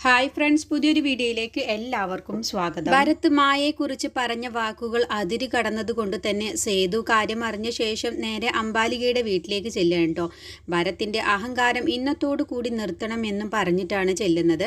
Hi friends പുതിയൊരു വീഡിയോയിലേക്ക് എല്ലാവർക്കും സ്വാഗതം. ഭരത് മായയെക്കുറിച്ച് പറഞ്ഞ വാക്കുകൾ അതിര് കടന്നതുകൊണ്ട് തന്നെ സേതു കാര്യം അറിഞ്ഞ ശേഷം നേരെ അംബാലികയുടെ വീട്ടിലേക്ക് ചെല്ലുകയാണ് ഭരത്തിന്റെ അഹങ്കാരം ഇന്നത്തോടു കൂടി നിർത്തണമെന്നും പറഞ്ഞിട്ടാണ് ചെല്ലുന്നത്.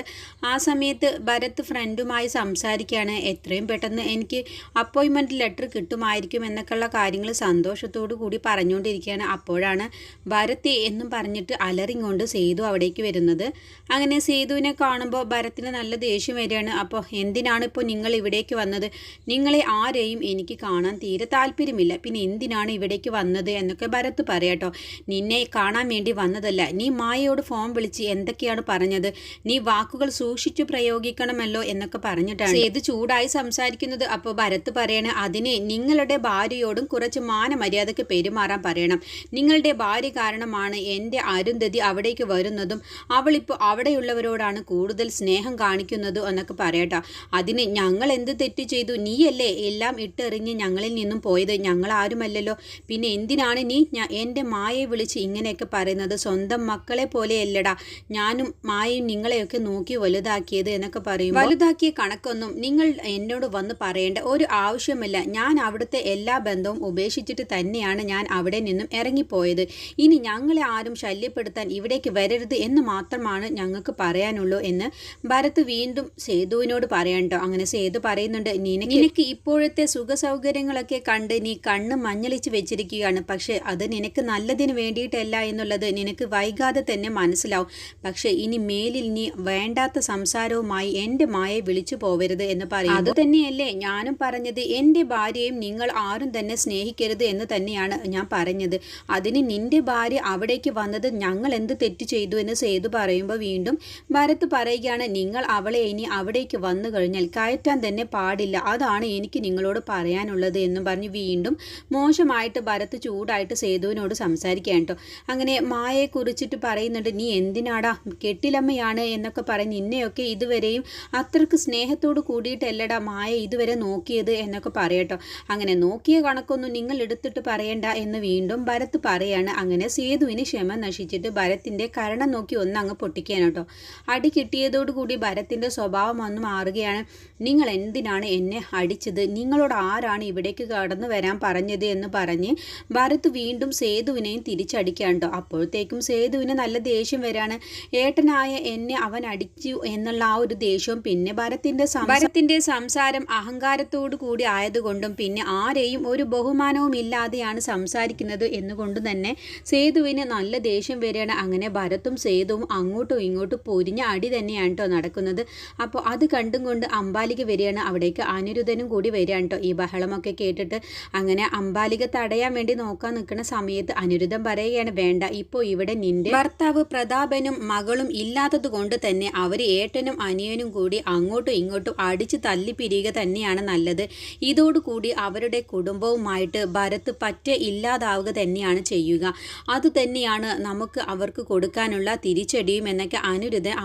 ആ സമയത്ത് ഭരത് ഫ്രണ്ടുമായി സംസാരിക്കുകയാണ്. എത്രയും പെട്ടെന്ന് എനിക്ക് അപ്പോയിൻമെന്റ് ലെറ്റർ കിട്ടുമായിരിക്കും എന്നൊക്കെയുള്ള കാര്യങ്ങൾ സന്തോഷത്തോടു കൂടി പറഞ്ഞുകൊണ്ടിരിക്കുകയാണ്. അപ്പോഴാണ് ഭരത് എന്നും പറഞ്ഞിട്ട് അലറിങ്ങോണ്ട് സേതു അവിടേക്ക് വരുന്നത്. അങ്ങനെ സേതുവിനെ കാണുമ്പോൾ ഭരത്തിന് നല്ല ദേഷ്യം വരികയാണ്. അപ്പോൾ എന്തിനാണ് ഇപ്പോൾ നിങ്ങൾ ഇവിടേക്ക് വന്നത്? നിങ്ങളെ ആരെയും എനിക്ക് കാണാൻ തീരെ താല്പര്യമില്ല. പിന്നെ എന്തിനാണ് ഇവിടേക്ക് വന്നത് എന്നൊക്കെ ഭരത് പറയാട്ടോ നിന്നെ കാണാൻ വേണ്ടി വന്നതല്ല. നീ മായയോട് ഫോൺ വിളിച്ച് എന്തൊക്കെയാണ് പറഞ്ഞത്? നീ വാക്കുകൾ സൂക്ഷിച്ചു പ്രയോഗിക്കണമല്ലോ എന്നൊക്കെ പറഞ്ഞിട്ടാണ്. ഏത് ചൂടായി സംസാരിക്കുന്നത് അപ്പോൾ ഭരത്ത് പറയണ അതിനെ നിങ്ങളുടെ ഭാര്യയോടും കുറച്ച് മാനമര്യാദയ്ക്ക് പെരുമാറാൻ പറയണം. നിങ്ങളുടെ ഭാര്യ കാരണമാണ് എന്റെ അരുന്ധതി അവിടേക്ക് വരുന്നതും അവളിപ്പോൾ അവിടെയുള്ളവരോടാണ് കൂടുതൽ സ്നേഹം കാണിക്കുന്നത് എന്നൊക്കെ പറയട്ടോ. അതിന് ഞങ്ങൾ എന്ത് തെറ്റ് ചെയ്തു? നീയല്ലേ എല്ലാം ഇട്ടെറിഞ്ഞ് ഞങ്ങളിൽ നിന്നും പോയത്? ഞങ്ങൾ ആരുമല്ലല്ലോ? പിന്നെ എന്തിനാണ് നീ എന്റെ മായയെ വിളിച്ച് ഇങ്ങനെയൊക്കെ പറയുന്നത്? സ്വന്തം മക്കളെ പോലെയല്ലടാ. ഞാനും മായയും നിങ്ങളെയൊക്കെ നോക്കി വലുതാക്കിയത് എന്നൊക്കെ പറയും വലുതാക്കിയ കണക്കൊന്നും നിങ്ങൾ എന്നോട് വന്ന് പറയേണ്ട ഒരു ആവശ്യമില്ല. ഞാൻ അവിടുത്തെ എല്ലാ ബന്ധവും ഉപേക്ഷിച്ചിട്ട് തന്നെയാണ് ഞാൻ അവിടെ നിന്നും ഇറങ്ങിപ്പോയത്. ഇനി ഞങ്ങളെ ആരും ശല്യപ്പെടുത്താൻ ഇവിടേക്ക് വരരുത് എന്ന് മാത്രമാണ് ഞങ്ങൾക്ക് പറയാനുള്ളൂ എന്ന് ഭരത് വീണ്ടും സേതുവിനോട് പറയണ്ടോ അങ്ങനെ സേതു പറയുന്നുണ്ട് നിനക്ക് നിനക്ക് ഇപ്പോഴത്തെ സുഖ സൗകര്യങ്ങളൊക്കെ കണ്ട് നീ കണ്ണ് മഞ്ഞളിച്ച് വെച്ചിരിക്കുകയാണ്. പക്ഷെ അത് നിനക്ക് നല്ലതിന് വേണ്ടിയിട്ടല്ല എന്നുള്ളത് നിനക്ക് വൈകാതെ തന്നെ മനസ്സിലാവും. പക്ഷെ ഇനി മേലിൽ നീ വേണ്ടാത്ത സംസാരവുമായി എന്റെ മായെ വിളിച്ചു പോവരുത് എന്ന് പറയും അത് തന്നെയല്ലേ ഞാനും പറഞ്ഞത്. എന്റെ ഭാര്യയും നിങ്ങൾ ആരും തന്നെ സ്നേഹിക്കരുത് എന്ന് തന്നെയാണ് ഞാൻ പറഞ്ഞത്. അതിന് നിന്റെ ഭാര്യ അവിടേക്ക് വന്നത് ഞങ്ങൾ എന്ത് തെറ്റ് ചെയ്തു എന്ന് സേതു പറയുമ്പോൾ വീണ്ടും ഭരത് പറയുകയാണ് നിങ്ങൾ അവളെ ഇനി അവിടേക്ക് വന്നു കഴിഞ്ഞാൽ കയറ്റാൻ തന്നെ പാടില്ല. അതാണ് എനിക്ക് നിങ്ങളോട് പറയാനുള്ളത് എന്നും പറഞ്ഞ് വീണ്ടും മോശമായിട്ട് ഭരത് ചൂടായിട്ട് സേതുവിനോട് സംസാരിക്കുകയാണ് കേട്ടോ. അങ്ങനെ മായയെ കുറിച്ചിട്ട് പറയുന്നുണ്ട് നീ എന്തിനാടാ? കെട്ടിലമ്മയാണ് എന്നൊക്കെ പറഞ്ഞ് നിന്നെയൊക്കെ ഇതുവരെയും അത്രയ്ക്ക് സ്നേഹത്തോട് കൂടിയിട്ടല്ലടാ മായ ഇതുവരെ നോക്കിയത് എന്നൊക്കെ പറയട്ടോ അങ്ങനെ നോക്കിയ കണക്കൊന്നും നിങ്ങൾ എടുത്തിട്ട് പറയണ്ട എന്ന് വീണ്ടും ഭരത് പറയാണ്. അങ്ങനെ സേതുവിന് ക്ഷമ നശിച്ചിട്ട് ഭരത്തിന്റെ കരണം നോക്കി ഒന്ന് അങ്ങ് പൊട്ടിക്കാനോട്ടോ അടി അടി കിട്ടിയതോടുകൂടി ഭരത്തിന്റെ സ്വഭാവം വന്നു മാറുകയാണ്. നിങ്ങൾ എന്തിനാണ് എന്നെ അടിച്ചത്? നിങ്ങളോട് ആരാണ് ഇവിടേക്ക് കടന്നു വരാൻ പറഞ്ഞത്? എന്ന് പറഞ്ഞ് ഭരത് വീണ്ടും സേതുവിനെയും തിരിച്ചടിക്കാണ്ടോ അപ്പോഴത്തേക്കും സേതുവിന് നല്ല ദേഷ്യം വരാണ്. ഏട്ടനായ എന്നെ അവൻ അടിച്ചു എന്നുള്ള ആ ഒരു ദേഷ്യവും പിന്നെ ഭരത്തിന്റെ ഭരത്തിന്റെ സംസാരം അഹങ്കാരത്തോടു കൂടി ആയതുകൊണ്ടും പിന്നെ ആരെയും ഒരു ബഹുമാനവും ഇല്ലാതെയാണ് സംസാരിക്കുന്നത് എന്നുകൊണ്ട് തന്നെ സേതുവിന് നല്ല ദേഷ്യം വരികയാണ്. അങ്ങനെ ഭരത്തും സേതുവും അങ്ങോട്ടും ഇങ്ങോട്ടും പൊരിഞ്ഞ അടി തന്നെയാണ്. കേട്ടോ നടക്കുന്നത്. അപ്പോൾ അത് കണ്ടും കൊണ്ട് അംബാലിക വരികയാണ്. അവിടേക്ക് അനിരുദ്ധനും കൂടി വരികയാണ് കേട്ടോ ഈ ബഹളമൊക്കെ കേട്ടിട്ട് അങ്ങനെ അംബാലിക തടയാൻ വേണ്ടി നോക്കാൻ നിൽക്കുന്ന സമയത്ത് അനിരുദ്ധം പറയുകയാണ് വേണ്ട ഇപ്പോൾ ഇവിടെ നിന്റെ ഭർത്താവ് പ്രതാപനും മകളും ഇല്ലാത്തത് കൊണ്ട് തന്നെ അവർ ഏട്ടനും അനിയനും കൂടി അങ്ങോട്ടും ഇങ്ങോട്ടും അടിച്ച് തല്ലിപ്പിരിയുക തന്നെയാണ് നല്ലത്. ഇതോടുകൂടി അവരുടെ കുടുംബവുമായിട്ട് ഭരത്ത് പറ്റ ഇല്ലാതാവുക തന്നെയാണ് ചെയ്യുക. അത് തന്നെയാണ് നമുക്ക് അവർക്ക് കൊടുക്കാനുള്ള തിരിച്ചടിയും എന്നൊക്കെ അനിരുദ്ധൻ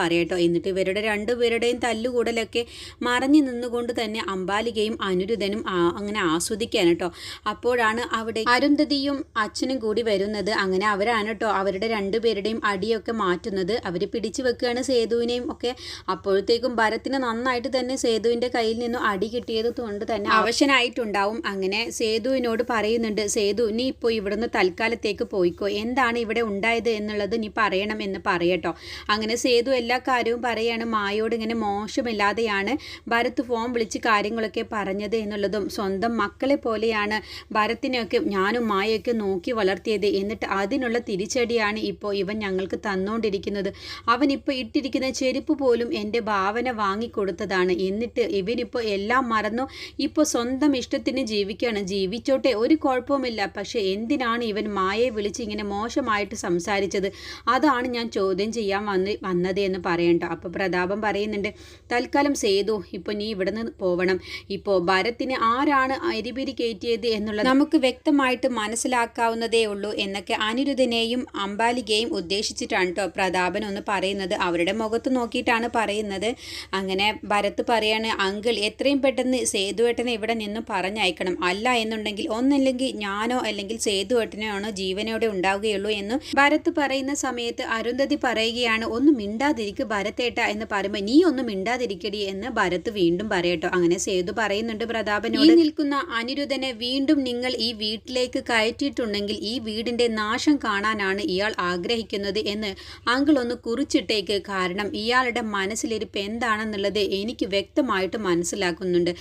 അംബാലികയോട് കേട്ടോ. എന്നിട്ട് ഇവരുടെ രണ്ടുപേരുടെയും തല്ലുകൂടലൊക്കെ മറഞ്ഞു നിന്നുകൊണ്ട് തന്നെ അമ്പാലികയും അനിരുദ്ധനും അങ്ങനെ ആസ്വദിക്കാൻ കേട്ടോ. അപ്പോഴാണ് അവിടെ അരുന്ധതിയും അച്ഛനും കൂടി വരുന്നത്. അങ്ങനെ അവരാണ് കേട്ടോ അവരുടെ രണ്ടുപേരുടെയും അടിയൊക്കെ മാറ്റുന്നത്. അവർ പിടിച്ചു വെക്കുകയാണ് സേതുവിനെയും ഒക്കെ. അപ്പോഴത്തേക്കും ഭരത്തിന് നന്നായിട്ട് തന്നെ സേതുവിന്റെ കയ്യിൽ നിന്നും അടി കിട്ടിയത് കൊണ്ട് തന്നെ അവശനായിട്ടുണ്ടാവും. അങ്ങനെ സേതുവിനോട് പറയുന്നുണ്ട് സേതു നീ ഇപ്പോൾ ഇവിടുന്ന് തൽക്കാലത്തേക്ക് പോയിക്കോ. എന്താണ് ഇവിടെ ഉണ്ടായത് എന്നുള്ളത് നീ പറയണം എന്ന് പറയട്ടോ. അങ്ങനെ സേതു എല്ലാ കാര്യവും പറയാണ്. മായോട് ഇങ്ങനെ മോശമില്ലാതെയാണ് ഭരത് ഫോൺ വിളിച്ച് കാര്യങ്ങളൊക്കെ പറഞ്ഞത് എന്നുള്ളതും സ്വന്തം മക്കളെ പോലെയാണ് ഭരത്തിനെയൊക്കെ ഞാനും മായൊക്കെ നോക്കി വളർത്തിയത്. എന്നിട്ട് അതിനുള്ള തിരിച്ചടിയാണ് ഇപ്പോൾ ഇവൻ ഞങ്ങൾക്ക് തന്നുകൊണ്ടിരിക്കുന്നത് അവൻ ഇപ്പോൾ ഇട്ടിരിക്കുന്ന ചെരുപ്പ് പോലും എന്റെ ഭാവന വാങ്ങിക്കൊടുത്തതാണ്. എന്നിട്ട് ഇവനിപ്പോൾ എല്ലാം മറന്നു. ഇപ്പോൾ സ്വന്തം ഇഷ്ടത്തിന് ജീവിക്കുകയാണ്. ജീവിച്ചോട്ടെ ഒരു കുഴപ്പവുമില്ല. പക്ഷേ എന്തിനാണ് ഇവൻ മായയെ വിളിച്ച് ഇങ്ങനെ മോശമായിട്ട് സംസാരിച്ചത്? അതാണ് ഞാൻ ചോദ്യം ചെയ്യാൻ വന്ന് വന്നത് എന്ന് പറയണ്ട. അപ്പോൾ പ്രതാപം പറയുന്നുണ്ട് തൽക്കാലം സേതു ഇപ്പോൾ നീ ഇവിടെ നിന്ന് പോവണം. ഇപ്പോൾ ഭരത്തിന് ആരാണ് അരിപിരി കയറ്റിയത് എന്നുള്ളത് നമുക്ക് വ്യക്തമായിട്ട് മനസ്സിലാക്കാവുന്നതേ ഉള്ളൂ എന്നൊക്കെ അനിരുദ്ധനെയും അംബാലികയും ഉദ്ദേശിച്ചിട്ടാണ് കേട്ടോ പ്രതാപൻ ഒന്ന് പറയുന്നത്. അവരുടെ മുഖത്ത് നോക്കിയിട്ടാണ് പറയുന്നത്. അങ്ങനെ ഭരത്ത് പറയാണ് അങ്കിൾ എത്രയും പെട്ടെന്ന് സേതുവേട്ടനെ ഇവിടെ നിന്ന് പറഞ്ഞയക്കണം. അല്ല എന്നുണ്ടെങ്കിൽ ഒന്നല്ലെങ്കിൽ ഞാനോ അല്ലെങ്കിൽ സേതുവേട്ടനോ ആണോ ജീവനോടെ ഉണ്ടാവുകയുള്ളൂ എന്ന് ഭരത് പറയുന്ന സമയത്ത് അരുന്ധതി പറയുകയാണ് ഒന്ന് മിണ്ടാതിരിക്കുക ശരിക്ക് ഭരത്തേട്ട എന്ന് പറയുമ്പോൾ നീ ഒന്നും മിണ്ടാതിരിക്കടി എന്ന് ഭരത് വീണ്ടും പറയട്ടോ അങ്ങനെ സേതു പറയുന്നുണ്ട് പ്രതാപനോട്. നിൽക്കുന്ന അനിരുദ്ധനെ വീണ്ടും നിങ്ങൾ ഈ വീട്ടിലേക്ക് കയറ്റിയിട്ടുണ്ടെങ്കിൽ ഈ വീടിന്റെ നാശം കാണാനാണ് ഇയാൾ ആഗ്രഹിക്കുന്നത് എന്ന് അങ്കിൾ ഒന്ന് കുറിച്ചിട്ടേക്ക്. കാരണം ഇയാളുടെ മനസ്സിലിരിപ്പ് എന്താണെന്നുള്ളത് എനിക്ക് വ്യക്തമായിട്ട് മനസ്സിലാക്കുന്നുണ്ട്.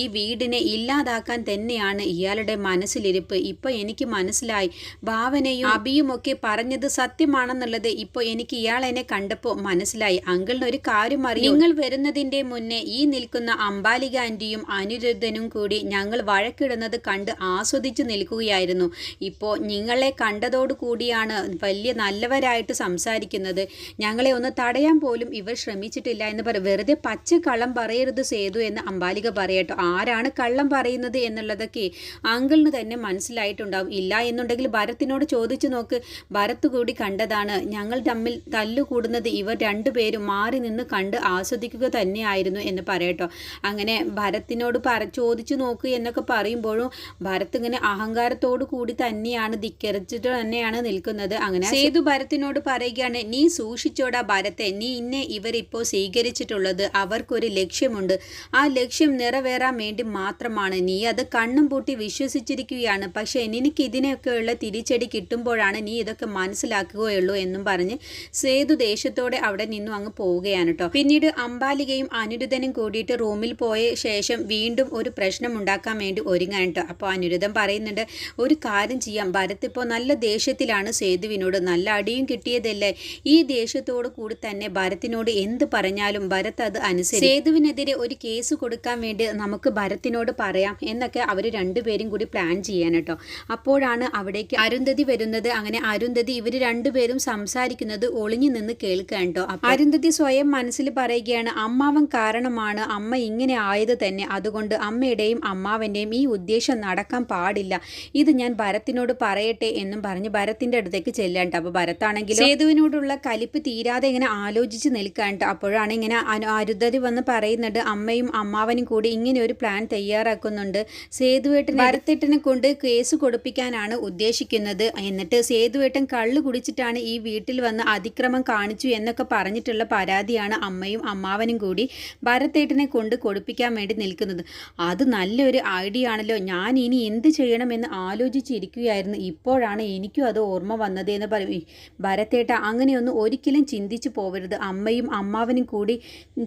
ഈ വീടിനെ ഇല്ലാതാക്കാൻ തന്നെയാണ് ഇയാളുടെ മനസ്സിലിരിപ്പ്. ഇപ്പൊ എനിക്ക് മനസ്സിലായി. ഭാവനയും അബിയും ഒക്കെ പറഞ്ഞത് സത്യമാണെന്നുള്ളത് ഇപ്പൊ എനിക്ക് ഇയാളെന്നെ കണ്ടപ്പോ കണ്ടപ്പോൾ മനസ്സിലായി. അങ്കിളിന് ഒരു കാര്യം അറിയും. നിങ്ങൾ വരുന്നതിന്റെ മുന്നേ ഈ നിൽക്കുന്ന അംബാലിക ആന്റിയും അനിരുദ്ധനും കൂടി ഞങ്ങൾ വഴക്കിടുന്നത് കണ്ട് ആസ്വദിച്ചു നിൽക്കുകയായിരുന്നു. ഇപ്പോൾ നിങ്ങളെ കണ്ടതോടു കൂടിയാണ് വലിയ നല്ലവരായിട്ട് സംസാരിക്കുന്നത്. ഞങ്ങളെ ഒന്ന് തടയാൻ പോലും ഇവർ ശ്രമിച്ചിട്ടില്ല എന്ന് പറയും വെറുതെ പച്ച കള്ളം പറയരുത് സേതു എന്ന് അംബാലിക പറയട്ടോ. ആരാണ് കള്ളം പറയുന്നത് എന്നുള്ളതൊക്കെ അങ്കിളിന് തന്നെ മനസ്സിലായിട്ടുണ്ടാവും. ഇല്ല എന്നുണ്ടെങ്കിൽ ഭരത്തിനോട് ചോദിച്ചു നോക്ക്. ഭരത്ത് കൂടി കണ്ടതാണ്. ഞങ്ങൾ തമ്മിൽ തല്ലുകൂടുന്നത് ഇവർ രണ്ടുപേരും മാറി നിന്ന് കണ്ട് ആസ്വദിക്കുക തന്നെയായിരുന്നു എന്ന് പറയട്ടോ. അങ്ങനെ ഭരത്തിനോട് പറ ചോദിച്ചു നോക്ക് എന്നൊക്കെ പറയുമ്പോഴും ഭരത് ഇങ്ങനെ അഹങ്കാരത്തോടു കൂടി തന്നെയാണ് ധിക്കരിച്ചിട്ട് തന്നെയാണ് നിൽക്കുന്നത്. അങ്ങനെ സേതു ഭരത്തിനോട് പറയുകയാണ് നീ സൂക്ഷിച്ചോടാ ഭരത്തെ നീ ഇന്നെ ഇവരിപ്പോൾ സ്വീകരിച്ചിട്ടുള്ളത്. അവർക്കൊരു ലക്ഷ്യമുണ്ട്. ആ ലക്ഷ്യം നിറവേറാൻ വേണ്ടി മാത്രമാണ്. നീ അത് കണ്ണും പൂട്ടി വിശ്വസിച്ചിരിക്കുകയാണ്. പക്ഷേ നിനക്ക് ഇതിനൊക്കെയുള്ള തിരിച്ചടി കിട്ടുമ്പോഴാണ് നീ ഇതൊക്കെ മനസ്സിലാക്കുകയുള്ളൂ എന്നും പറഞ്ഞ് സേതു ദേഷ്യത്തോടെ അവിടെ നിന്നും അങ്ങ് പോവുകയാണ് കേട്ടോ പിന്നീട് അംബാലികയും അനിരുദ്ധനും കൂടിയിട്ട് റൂമിൽ പോയ ശേഷം വീണ്ടും ഒരു പ്രശ്നം ഉണ്ടാക്കാൻ വേണ്ടി ഒരുങ്ങാൻ കേട്ടോ അപ്പോൾ അനിരുദ്ധൻ പറയുന്നുണ്ട് ഒരു കാര്യം ചെയ്യാം. ഭരത് ഇപ്പോൾ നല്ല ദേഷ്യത്തിലാണ് സേതുവിനോട്. നല്ല അടിയും കിട്ടിയതല്ലേ? ഈ ദേഷ്യത്തോട് കൂടി തന്നെ ഭരത്തിനോട് എന്ത് പറഞ്ഞാലും ഭരത് അത് അനുസരിച്ച് സേതുവിനെതിരെ ഒരു കേസ് കൊടുക്കാൻ വേണ്ടി നമുക്ക് ഭരത്തിനോട് പറയാം എന്നൊക്കെ അവർ രണ്ടുപേരും കൂടി പ്ലാൻ ചെയ്യാൻ കേട്ടോ അപ്പോഴാണ് അവിടേക്ക് അരുന്ധതി വരുന്നത്. അങ്ങനെ അരുന്ധതി ഇവർ രണ്ടുപേരും സംസാരിക്കുന്നത് ഒളിഞ്ഞു നിന്ന് കേൾക്കാൻ കേട്ടോ അരുന്ധതി സ്വയം മനസ്സിൽ പറയുകയാണ് അമ്മാവൻ കാരണമാണ് അമ്മ ഇങ്ങനെ ആയത് തന്നെ. അതുകൊണ്ട് അമ്മയുടെയും അമ്മാവന്റെയും ഈ ഉദ്ദേശം നടക്കാൻ പാടില്ല. ഇത് ഞാൻ ഭരത്തിനോട് പറയട്ടെ എന്നും പറഞ്ഞ് ഭരത്തിന്റെ അടുത്തേക്ക് ചെല്ലാണ്ട് അപ്പോൾ ഭരത്താണെങ്കിൽ സേതുവിനോടുള്ള കലിപ്പ് തീരാതെ ഇങ്ങനെ ആലോചിച്ച് നിൽക്കാണ്ട് അപ്പോഴാണ് ഇങ്ങനെ അരുന്ധതി വന്ന് പറയുന്നുണ്ട് അമ്മയും അമ്മാവനും കൂടി ഇങ്ങനെ ഒരു പ്ലാൻ തയ്യാറാക്കുന്നുണ്ട്. സേതുവേട്ടൻ ഭരത്തേട്ടനെ കൊണ്ട് കേസ് കൊടുപ്പിക്കാനാണ് ഉദ്ദേശിക്കുന്നത്. എന്നിട്ട് സേതുവേട്ടൻ കള്ളു കുടിച്ചിട്ടാണ് ഈ വീട്ടിൽ വന്ന് അതിക്രമം കാണിച്ചു എന്നൊക്കെ പറഞ്ഞിട്ടുള്ള പരാതിയാണ് അമ്മയും അമ്മാവനും കൂടി ഭരത്തേട്ടനെ കൊണ്ട് കൊടുപ്പിക്കാൻ വേണ്ടി നിൽക്കുന്നത്. അത് നല്ലൊരു ഐഡിയ ആണല്ലോ. ഞാൻ ഇനി എന്ത് ചെയ്യണമെന്ന് ആലോചിച്ചിരിക്കുകയായിരുന്നു. ഇപ്പോഴാണ് എനിക്കും അത് ഓർമ്മ വന്നത് എന്ന് പറയും. ഭരത്തേട്ട അങ്ങനെയൊന്നും ഒരിക്കലും ചിന്തിച്ചു പോവരുത്. അമ്മയും അമ്മാവനും കൂടി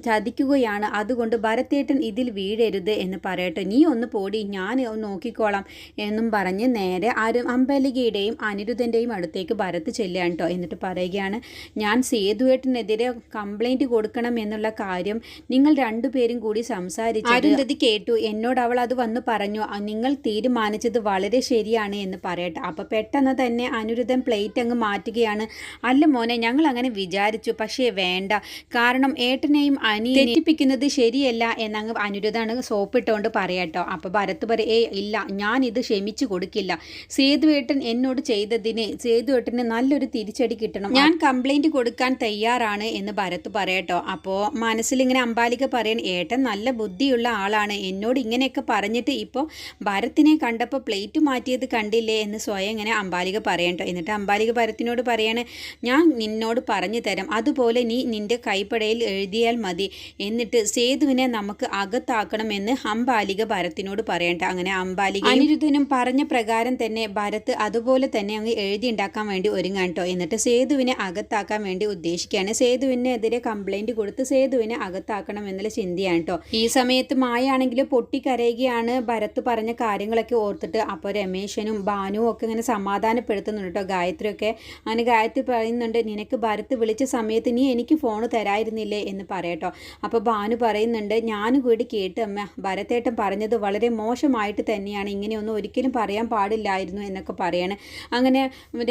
ചതിക്കുകയാണ്. അതുകൊണ്ട് ഭരത്തേട്ടൻ ഇതിൽ വീഴരുത് എന്ന് പറയട്ടെ. നീ ഒന്ന് പോടി ഞാൻ നോക്കിക്കോളാം എന്നും പറഞ്ഞ് നേരെ അരു അമ്പലികയുടെയും അനിരുദ്ധന്റെയും അടുത്തേക്ക് ഭരത്ത് ചെല്ലുകയാണ് കേട്ടോ എന്നിട്ട് പറയുകയാണ് ഞാൻ സേതുവേട്ടനെതിരെ കംപ്ലൈന്റ് കൊടുക്കണം എന്നുള്ള കാര്യം നിങ്ങൾ രണ്ടുപേരും കൂടി സംസാരിച്ചു അരുന്ധതി കേട്ടു? എന്നോട് അവൾ അത് വന്ന് പറഞ്ഞു. നിങ്ങൾ തീരുമാനിച്ചത് വളരെ ശരിയാണ് എന്ന് പറയട്ടെ. അപ്പോൾ പെട്ടെന്ന് തന്നെ അനിരുദ്ധൻ പ്ലേറ്റ് അങ്ങ് മാറ്റുകയാണ്. അല്ല മോനെ ഞങ്ങൾ അങ്ങനെ വിചാരിച്ചു. പക്ഷേ വേണ്ട. കാരണം ഏട്ടനെയും അനിയെ തെറ്റിപ്പിക്കുന്നത് ശരിയല്ല എന്നങ്ങ് അനിരുദ്ധാണ് സോപ്പിട്ടുകൊണ്ട് പറയട്ടോ അപ്പോൾ ഭരത് പറയും ഏയ് ഇല്ല ഞാൻ ഇത് ക്ഷമിച്ചു കൊടുക്കില്ല. സേതുവേട്ടൻ എന്നോട് ചെയ്തതിന് സേതുവേട്ടന് നല്ലൊരു തിരിച്ചടി കിട്ടണം. ഞാൻ കംപ്ലൈന്റ് കൊടുക്കാൻ തയ്യാറാണ് എന്ന് ഭരത് പറയട്ടോ. അപ്പോൾ മനസ്സിലിങ്ങനെ അമ്പാലിക പറയാൻ ഏട്ടൻ നല്ല ബുദ്ധിയുള്ള ആളാണ്. എന്നോട് ഇങ്ങനെയൊക്കെ പറഞ്ഞിട്ട് ഇപ്പോൾ ഭരത്തിനെ കണ്ടപ്പോൾ പ്ലേറ്റ് മാറ്റിയത് കണ്ടില്ലേ? എന്ന് സ്വയം ഇങ്ങനെ അമ്പാലിക പറയട്ടോ. എന്നിട്ട് അമ്പാലിക ഭരത്തിനോട് പറയാണ് ഞാൻ നിന്നോട് പറഞ്ഞു തരാം. അതുപോലെ നീ നിന്റെ കൈപ്പടയിൽ എഴുതിയാൽ മതി. എന്നിട്ട് സേതുവിനെ നമുക്ക് അകത്താക്കണമെന്ന് അമ്പാലിക ഭരത്തിനോട് പറയണ്ട അങ്ങനെ അമ്പാലിക അനിരുദ്ധനും പറഞ്ഞ പ്രകാരം തന്നെ ഭരത് അതുപോലെ തന്നെ അങ്ങ് എഴുതി ഉണ്ടാക്കാൻ വേണ്ടി ഒരുങ്ങാൻ കേട്ടോ എന്നിട്ട് സേതുവിനെ അകത്താക്കാൻ വേണ്ടി ഉദ്ദേശിക്കുകയാണ്. സേതുവിനെതിരെ കംപ്ലൈന്റ് കൊടുത്ത് സേതുവിനെ അകത്താക്കണം എന്നുള്ള ചിന്തയാണ് കേട്ടോ ഈ സമയത്ത് മായാണെങ്കിൽ പൊട്ടിക്കരയുകയാണ് ഭരത് പറഞ്ഞ കാര്യങ്ങളൊക്കെ ഓർത്തിട്ട് അപ്പോൾ രമേശനും ഭാനുവും ഒക്കെ ഇങ്ങനെ സമാധാനപ്പെടുത്തുന്നുണ്ട് കേട്ടോ ഗായത്രിയൊക്കെ അങ്ങനെ ഗായത്രി പറയുന്നുണ്ട് നിനക്ക് ഭരത് വിളിച്ച സമയത്ത് നീ എനിക്ക് ഫോൺ തരായിരുന്നില്ലേ? എന്ന് പറയട്ടോ അപ്പോൾ ബാനു പറയുന്നുണ്ട് ഞാനും കൂടി കേട്ട് അമ്മ ഭരത്തേട്ടൻ പറഞ്ഞത് വളരെ മോശമായിട്ട് തന്നെയാണ്. ഇങ്ങനെയൊന്നും ഒരിക്കലും പറയാൻ പാടില്ലായിരുന്നു എന്നൊക്കെ പറയാണ്. അങ്ങനെ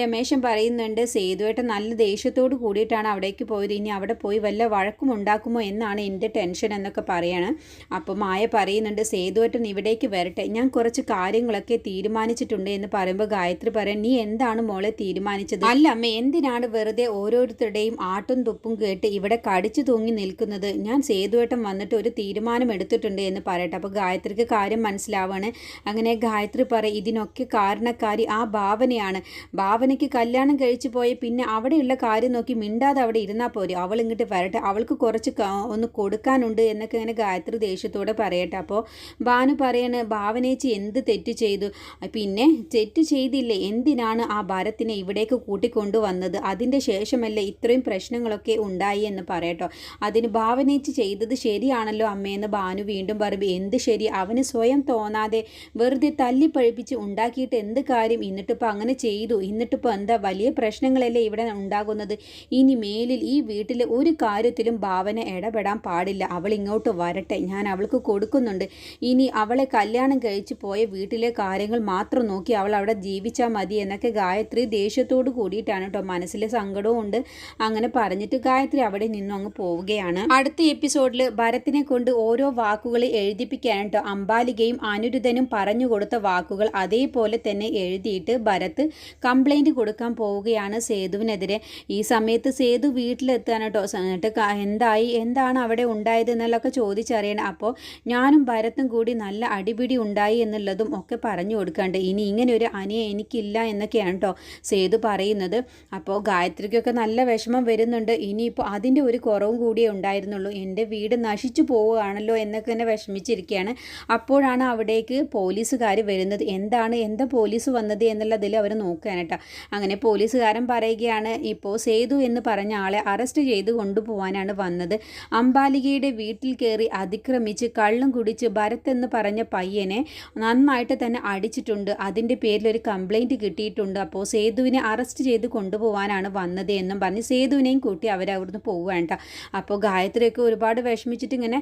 രമേശൻ പറയുന്നുണ്ട് സേതുവേട്ടൻ നല്ല ദേഷ്യത്തോട് കൂടിയിട്ടാണ് അവിടേക്ക് പോയത്. ഇനി അവിടെ പോയി വല്ല വഴക്കും ഉണ്ടാക്കുമോ എന്നാണ് എന്റെ ടെൻഷൻ എന്നൊക്കെ പറയാണ്. അപ്പോൾ മായ പറയുന്നുണ്ട് സേതുവേട്ടൻ ഇവിടേക്ക് വരട്ടെ. ഞാൻ കുറച്ച് കാര്യങ്ങളൊക്കെ തീരുമാനിച്ചിട്ടുണ്ട് എന്ന് പറയുമ്പോൾ ഗായത്രി പറയാൻ നീ എന്താണ് മോളെ തീരുമാനിച്ചത്? അല്ല അമ്മ എന്തിനാണ് വെറുതെ ഓരോരുത്തരുടെയും ആട്ടും തുപ്പും കേട്ട് ഇവിടെ കടിച്ചു തൂങ്ങി നിൽക്കുന്നത്? ഞാൻ സേതുവേട്ടൻ വന്നിട്ട് ഒരു തീരുമാനം എടുത്തിട്ടുണ്ട് എന്ന് പറയട്ടെ. അപ്പോൾ ഗായത്രിക്ക് കാര്യം മനസ്സിലാവാണ്. അങ്ങനെ ഗായത്രി പറയും ഇതിനൊക്കെ കാരണക്കാരി ആ ഭാവനയാണ്. ഭാവനയ്ക്ക് കല്യാണം കഴിച്ചു പോയ പിന്നെ അവിടെയുള്ള കാര്യം നോക്കി മിണ്ടാതെ അവിടെ ഇരുന്നാൽ പോരെ. അവൾ ഇങ്ങോട്ട് വരട്ടെ. അവൾക്ക് കുറച്ച് ഒന്ന് കൊടുക്കാനുണ്ട് എന്നൊക്കെ ഇങ്ങനെ ഗായത്രി ദേഷ്യത്തോടെ പറയട്ടെ. അപ്പോൾ ഭാനു പറയാണ് ഭാവനേച്ചി എന്ത് തെറ്റ് ചെയ്തു? പിന്നെ തെറ്റ് ചെയ്തില്ലേ? എന്തിനാണ് ആ ഭരത്തിനെ ഇവിടേക്ക് കൂട്ടിക്കൊണ്ടുവന്നത് അതിന്റെ ശേഷമല്ലേ ഇത്രയും പ്രശ്നങ്ങളൊക്കെ ഉണ്ടായി എന്ന് പറയട്ടോ. അതിന് ഭാവനേച്ചി ചെയ്തത് ശരിയാണല്ലോ അമ്മയെന്ന് ഭാനു വീണ്ടും പറയുമ്പോൾ എന്ത് ശരി? അവന് സ്വയം തോന്നാതെ വെറുതെ തല്ലിപ്പഴിപ്പിച്ച് ഉണ്ടാക്കിയിട്ട് എന്ത് കാര്യം? എന്നിട്ടിപ്പോൾ അങ്ങനെ ചെയ്തു. എന്നിട്ടിപ്പോൾ എന്താ വലിയ പ്രശ്നങ്ങളല്ലേ ഇവിടെ ഉണ്ടാകുന്നത്? ഇനി മേലിൽ ഈ വീട്ടിലെ ഒരു കാര്യത്തിലും ഭാവന ഇടപെടാൻ പാടില്ല. അവൾ ഇങ്ങോട്ട് വരട്ടെ. ഞാൻ അവൾക്ക് കൊടുക്കുന്നുണ്ട്. ഇനി അവളെ കല്യാണം കഴിച്ച് പോയ വീട്ടിലെ കാര്യങ്ങൾ മാത്രം നോക്കി അവൾ അവിടെ ജീവിച്ചാൽ മതി എന്നൊക്കെ ഗായത്രി ദേഷ്യത്തോട് കൂടിയിട്ടാണ് കേട്ടോ. മനസ്സിലെ സങ്കടവും ഉണ്ട്. അങ്ങനെ പറഞ്ഞിട്ട് ഗായത്രി അവിടെ നിന്നും അങ്ങ് പോവുകയാണ്. അടുത്ത എപ്പിസോഡിൽ ഭരത്തിനെ കൊണ്ട് ഓരോ വാക്കുകൾ എഴുതിപ്പിക്കാനും കേട്ടോ. അംബാലികയും അനുരുദ്ധനും പറഞ്ഞു കൊടുത്ത വാക്കുകൾ അതേപോലെ തന്നെ എഴുതിയിട്ട് ഭരത് കംപ്ലൈന്റ് കൊടുക്കാൻ പോവുകയാണ് സേതുവിനെതിരെ. ഈ സമയത്ത് സേതു വീട്ടിലെത്താൻ കേട്ടോ. എന്നിട്ട് എന്തായി? എന്താണ് അവിടെ ഉണ്ടായത് എന്നുള്ളതൊക്കെ ചോദിച്ചറിയണം. അപ്പോൾ ഞാനും ഭരത്തും കൂടി നല്ല അടിപിടി ഉണ്ടായി എന്നുള്ളതും ഒക്കെ പറഞ്ഞു കൊടുക്കാണ്ട്. ഇനി ഇങ്ങനെ ഒരു അനിയ എനിക്കില്ല എന്നൊക്കെയാണ് കേട്ടോ സേതു പറയുന്നത്. അപ്പോൾ ഗായത്രിക്കൊക്കെ നല്ല വിഷമം വരുന്നുണ്ട്. ഇനിയിപ്പോൾ അതിന്റെ ഒരു കുറവും കൂടിയേ ഉണ്ടായിരുന്നുള്ളൂ. എന്റെ വീട് നശിച്ചു പോവുകയാണല്ലോ എന്നൊക്കെ തന്നെ വിഷമിച്ചിരിക്കുകയാണ്. അപ്പോഴാണ് അവിടേക്ക് പോലീസുകാർ വരുന്നത്. എന്താണ്? എന്താ പോലീസ് വന്നത് എന്നുള്ളതിൽ അവർ നോക്കുകയാണ് കേട്ടോ. അങ്ങനെ പോലീസുകാരൻ പറയുകയാണ് ഇപ്പോൾ സേതു എന്ന് പറഞ്ഞ ആളെ അറസ്റ്റ് ചെയ്ത് കൊണ്ടുപോവാനാണ് വന്നത്. അംബാലികയുടെ വീട്ടിൽ കയറി അതിക്രമിച്ച് കള്ളും കുടിച്ച് ഭരത് എന്ന് പറഞ്ഞ പയ്യനെ നന്നായിട്ട് തന്നെ അടിച്ചിട്ടുണ്ട്. അതിന്റെ പേരിൽ ഒരു കംപ്ലൈന്റ് കിട്ടിയിട്ടുണ്ട്. അപ്പോൾ സേതുവിനെ അറസ്റ്റ് ചെയ്ത് കൊണ്ടുപോകാനാണ് വന്നത് എന്നും പറഞ്ഞ് സേതുവിനെയും കൂട്ടി അവരവിടുന്ന് പോവേണ്ട അപ്പോൾ ഗായത്രിയൊക്കെ ഒരുപാട് വിഷമിച്ചിട്ട് ഇങ്ങനെ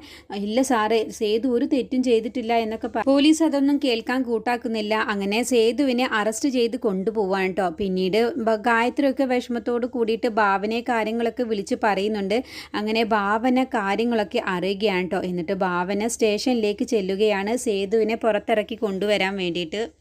ഇല്ല സാറേ സേതു ഒരു തെറ്റും ചെയ്തിട്ടില്ല എന്നൊക്കെ പോലീസ് അതൊന്നും കേൾക്കാൻ കൂട്ടാക്കുന്നില്ല. അങ്ങനെ സേതുവിനെ അറസ്റ്റ് ചെയ്ത് കൊണ്ടുപോവാൻ കേട്ടോ. പിന്നീട് ഗായത്രിയൊക്കെ വിഷമത്തോട് കൂടിയിട്ട് ഭാവനയെ കാര്യങ്ങളൊക്കെ വിളിച്ച് പറയുന്നുണ്ട്. അങ്ങനെ ഭാവന കാര്യങ്ങളൊക്കെ അറിയുകയാണ് കേട്ടോ എന്നിട്ട് ഭാവന സ്റ്റേഷനിലേക്ക് ചെല്ലുകയാണ്. സേതുവിനെ പുറത്തിറക്കി കൊണ്ടുവരാൻ വേണ്ടിയിട്ട്.